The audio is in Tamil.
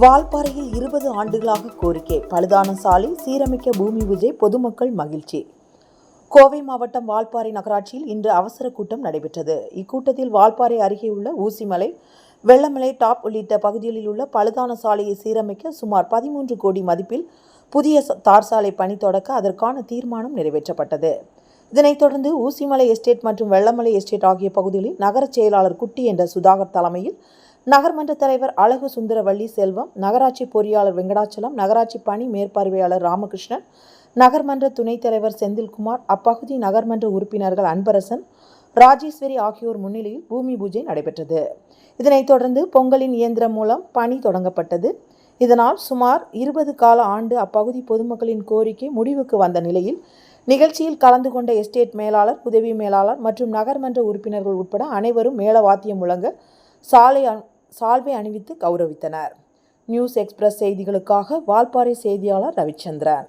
வால்பாறையில் இருபது ஆண்டுகளாக கோரிக்கை. பழுதான சாலை சீரமைக்க பூமி பூஜை பொதுமக்கள் மகிழ்ச்சி. கோவை மாவட்டம் வால்பாறை நகராட்சியில் இன்று அவசர கூட்டம் நடைபெற்றது. இக்கூட்டத்தில் வால்பாறை அருகே உள்ள ஊசிமலை வெள்ளமலை டாப் உள்ளிட்ட பகுதிகளில் உள்ள பழுதான சாலையை சீரமைக்க சுமார் பதிமூன்று கோடி மதிப்பில் புதிய தார் சாலை பணி தொடக்க அதற்கான தீர்மானம் நிறைவேற்றப்பட்டது. இதனைத் தொடர்ந்து ஊசிமலை எஸ்டேட் மற்றும் வெள்ளமலை எஸ்டேட் ஆகிய பகுதிகளில் நகரச் செயலாளர் குட்டி என்ற சுதாகர் தலைமையில் நகர்மன்ற தலைவர் அழகு சுந்தரவள்ளி செல்வம் நகராட்சி பொறியாளர் வெங்கடாச்சலம் நகராட்சி பணி மேற்பார்வையாளர் ராமகிருஷ்ணன் நகர்மன்ற துணைத் தலைவர் செந்தில்குமார் அப்பகுதி நகர்மன்ற உறுப்பினர்கள் அன்பரசன் ராஜேஸ்வரி ஆகியோர் முன்னிலையில் பூமி பூஜை நடைபெற்றது. இதனைத் தொடர்ந்து பொங்கலின் இயந்திரம் மூலம் பணி தொடங்கப்பட்டது. இதனால் சுமார் இருபது கால ஆண்டு அப்பகுதி பொதுமக்களின் கோரிக்கை முடிவுக்கு வந்த நிலையில் நிகழ்ச்சியில் கலந்து கொண்ட எஸ்டேட் மேலாளர் உதவி மேலாளர் மற்றும் நகர்மன்ற உறுப்பினர்கள் உட்பட அனைவரும் மேளவாத்தியம் முழங்க சாலை சால்வை அணிவித்து கௌரவித்தனர். நியூஸ் எக்ஸ்பிரஸ் செய்திகளுக்காக வால்பாறை செய்தியாளர் ரவிச்சந்திரன்.